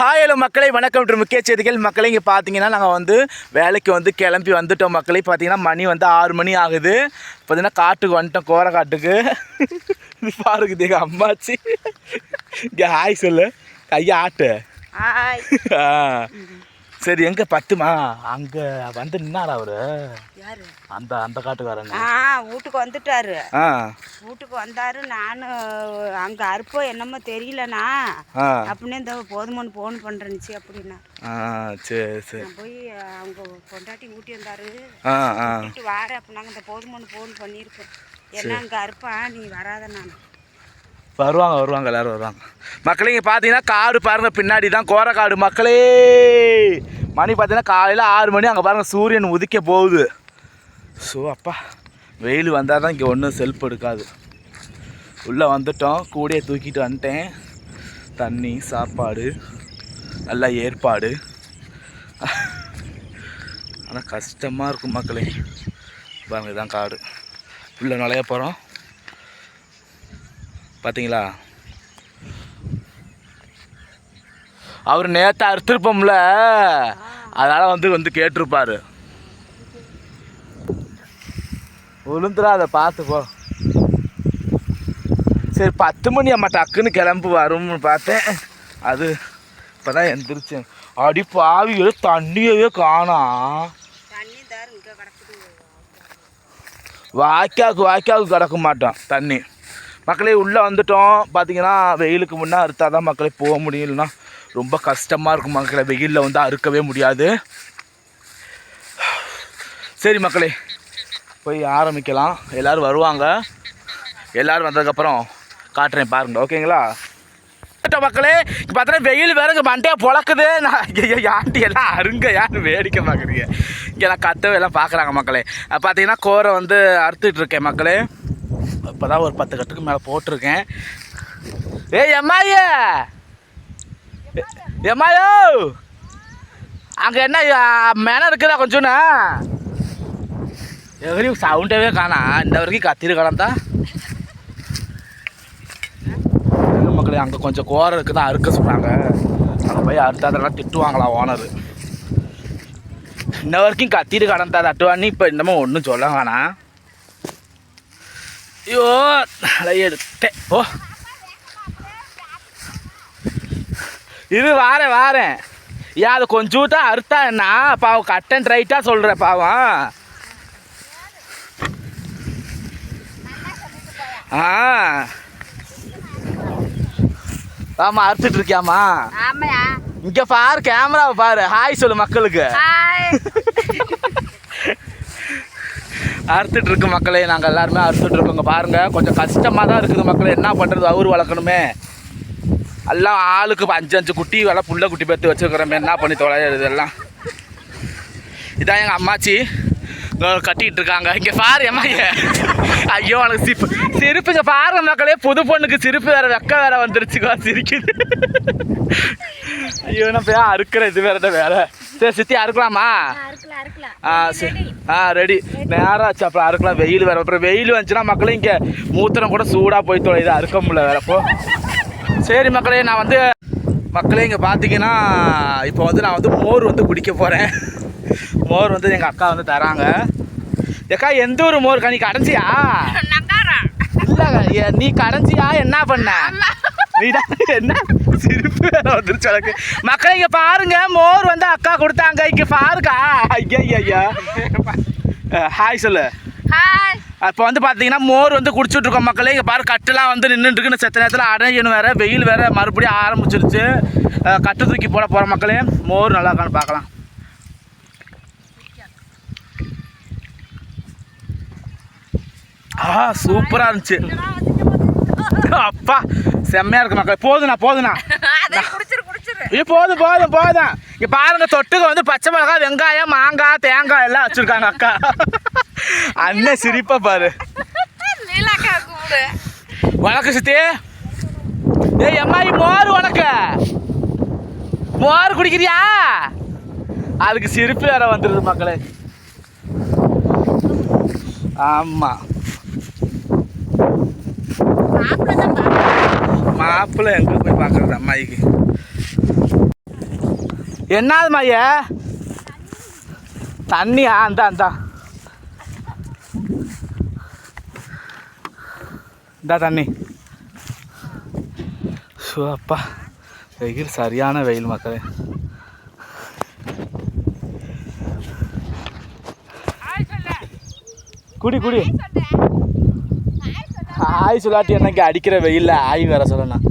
Hi hello மக்களை. வணக்கம் முக்கிய செய்திகள். மக்களை இங்கே பார்த்தீங்கன்னா நாங்கள் வந்து வேலைக்கு வந்து கிளம்பி வந்துட்டோம் மக்களை. பார்த்தீங்கன்னா மணி வந்து ஆறு மணி ஆகுது. பார்த்தீங்கன்னா காட்டுக்கு வந்துட்டோம் கோர காட்டுக்கு. பாருக்குது எங்கள் அம்மாச்சி. இங்கே ஹாய் சொல்லு. கையை ஆட்டு. ஆ. சரி எங்கே பத்துமா? அங்கே வந்து நின்னாரா அவரு? யாரு? அந்த அந்த காட்டுக்காரங்க. ஆ வீட்டுக்கு வந்துட்டாரு. வீட்டுக்கு வந்தாரு நானும் அங்கே அறுப்போ என்னமோ தெரியலண்ணா. அப்படின்னு இந்த போதுமோன்னு ஃபோன் பண்ணுறேன்னுச்சு அப்படின்னா. சரி சரி. போய் அவங்க பொண்டாட்டி ஊட்டி வந்தாரு. வீட்டு வார அப்படின்னாங்க இந்த போதுமோன்னு ஃபோன் பண்ணியிருக்கேன் என்ன அங்கே அறுப்பான் நீ வராத நான். வருவாங்க வருவாங்க எல்லாரும் வருவாங்க. மக்களே இங்கே பார்த்தீங்கன்னா காடு பாருங்க பின்னாடி தான் கோரக்காடு. மக்களே! மணி பார்த்தீங்கன்னா காலையில் ஆறு மணி அங்கே பாருங்கள் சூரியன் உதிக்க போகுது. ஸோ அப்பா வெயில் வந்தால் தான் இங்கே ஒன்றும் செல்ஃப் எடுக்காது. உள்ளே வந்துட்டோம் கூடையை தூக்கிட்டு வந்துட்டேன். தண்ணி சாப்பாடு நல்ல ஏற்பாடு. ஆனால் கஷ்டமாக இருக்கும் மக்களே. பாருங்க இதுதான் காடு. உள்ளே நுழைய போகிறோம் பார்த்தீங்களா அவர் நேற்று அறுத்திருப்போம்ல அதனால் வந்து வந்து கேட்டிருப்பாரு. விழுந்துடா அதை பார்த்துக்கோ சரி பத்து மணி அம்மா டக்குன்னு கிளம்பு வரும்னு பார்த்தேன். அது இப்போ தான் எந்திரிச்சேன் அடி பாவிகள் தண்ணியவே காணோம் வாய்க்காவுக்கு வாய்க்காவுக்கு கிடக்க மாட்டோம் தண்ணி. மக்களே உள்ளே வந்துட்டோம். பார்த்தீங்கன்னா வெயிலுக்கு முன்னே அறுத்தாதான் மக்களே போக முடியும் இல்லைன்னா. ரொம்ப கஷ்டமாக இருக்கும் மக்களை. வெயிலில் வந்து அறுக்கவே முடியாது. சரி மக்களே போய் ஆரம்பிக்கலாம். எல்லோரும் வருவாங்க. எல்லோரும் வந்ததுக்கப்புறம் காட்டுறேன் பாருங்க. ஓகேங்களா? மக்களே இப்போ பார்த்தா வெயில் வேற இங்கே மண்டையை பொழக்குது. நான் ஐயோ யாண்டி எல்லாம் அருங்க. யாரு வேடிக்கை பார்க்குறீங்க. இங்கே நான் கத்தவை எல்லாம் பார்க்குறாங்க மக்களே. பார்த்தீங்கன்னா கோரை வந்து அறுத்துட்டு இருக்கேன் மக்களே. இப்போ தான் ஒரு பத்து கட்டுக்கு மேலே போட்டிருக்கேன். ஏய் எம்மாயே எம்மாயோ அங்கே என்ன மேனம் இருக்குதா கொஞ்சோண்ணா எவரையும் சவுண்டவே காணா. இந்த வரைக்கும் கத்திரு தான் மக்களே அங்கே கொஞ்சம் கோரம் இருக்குது அறுக்க சொல்கிறாங்க அங்கே போய் அறுத்தாதெல்லாம் திட்டுவாங்களா ஓனர். இன்ன வரைக்கும் கத்திட்டு கடந்தா தட்டுவான்னு இப்போ இன்னமும் ஒன்றும் சொல்ல வேணாம் ஐயோ தலையை எடுத்தேன் ஓ. இது வாரேன் வாரேன் ஏன் அது கொஞ்சம் தான் அறுத்தா என்ன? பாவம் கட் அண்ட் ரைட்டாக சொல்கிற பாவம். ஆ. ஆமாம் அறுத்துட்டு இருக்கியாம்மா? ஆமாயா இங்கே பாரு கேமராவை பாரு. ஹாய் சொல்லு மக்களுக்கு. அறுத்துட்டு இருக்கு மக்களே நாங்கள் எல்லாருமே அறுத்துட்டு இருக்கோங்க. பாருங்க கொஞ்சம் கஷ்டமாக தான் இருக்குது மக்களே. என்ன பண்ணுறது அவர் வளர்க்கணுமே. எல்லாம் ஆளுக்கு அஞ்சு அஞ்சு குட்டி வேலை புள்ள குட்டி பேர்த்து வச்சுருக்கிறோமே. என்ன பண்ணி தொலைகிறது எல்லாம் இதான் எங்கள் அம்மாச்சி. இதோ கட்டிட்டு இருக்காங்க. இங்கே பாரு எம்மாய ஐயோ உனக்கு சிரிப்பு. சிரிப்பு இங்கே பாருங்க மக்களே. புது பொண்ணுக்கு சிரிப்பு வேற வெக்க வேற வந்துருச்சுக்கோ சிரிக்குது. ஐயோ நான் போய் அறுக்கிற இது வேற வேலை சரி சித்தி அறுக்கலாமா? ஆ சரி. ஆ ரெடி. நேரம் ஆச்சு அப்புறம் அறுக்கலாம். வெயில் வேறு அப்புறம் வெயில் வந்துச்சுன்னா மக்களே இங்கே மூத்திரம் கூட சூடாக போய் தொலையுது. அறுக்க முடியல வேற போ. சரி மக்களே நான் வந்து மக்களே இங்கே பார்த்தீங்கன்னா இப்போ வந்து நான் வந்து மோர் வந்து குடிக்க போகிறேன் மோர் வந்து எங்கள் அக்கா வந்து தராங்க. ஏக்கா எந்த ஒரு மோர் நீ கடைஞ்சியா? இல்லை நீ கடைஞ்சியா? என்ன பண்ண? என்ன? சிரிப்பு. வந்துருச்சு எனக்கு. மக்களே இங்க பாருங்க மோர் வந்து அக்கா கொடுத்தாங்க. இங்க பாருக்கா. ஐயா ஐயா ஹாய் சொல்லு. ஹாய் அப்போ வந்து பார்த்தீங்கன்னா மோர் வந்து குடிச்சிட்டு இருக்கோம் மக்களே. இங்கே பாரு கட்டுலாம் வந்து நின்றுட்டு இருக்கு செத்த நேரத்தில் அடையணும் வேற வெயில் வேற மறுபடியும் ஆரம்பிச்சிருச்சு. கட்டு தூக்கி போட போகிற மக்களே. மோர் நல்லா இருக்கான்னு பார்க்கலாம் ஆ சூப்பராக இருந்துச்சு. அப்பா செம்மையா இருக்கு மக்களே. போதுண்ணா போதுண்ணா. இது போதும் போதும் போதும். இங்க பாருங்க தொட்டுக்கு வந்து பச்சை மிளகாய் வெங்காயம் மாங்காய் தேங்காய் எல்லாம் வச்சிருக்காங்க அக்கா. அண்ணன் சிரிப்பா பாரு. வணக்கம் சித்தி. ஏய் அம்மாயி மோர் உனக்கு மோர் குடிக்கிறியா? அதுக்கு சிரிப்பு வேற வந்துடுது மக்களே. ஆமா. மாப்பிள்ளை எங்க போய் பார்க்கறது அம்மாயிக்கு? என்னது மைய? தண்ணியா? அந்த அந்த. இந்த தண்ணி. ஸோ அப்பா. வெயில் சரியான வெயில் மக்களே. குடி குடி. ஆய் சொல்லாட்டி என்னங்க அடிக்கிற வெயிலில் ஆய் வேற சொல்லணும்.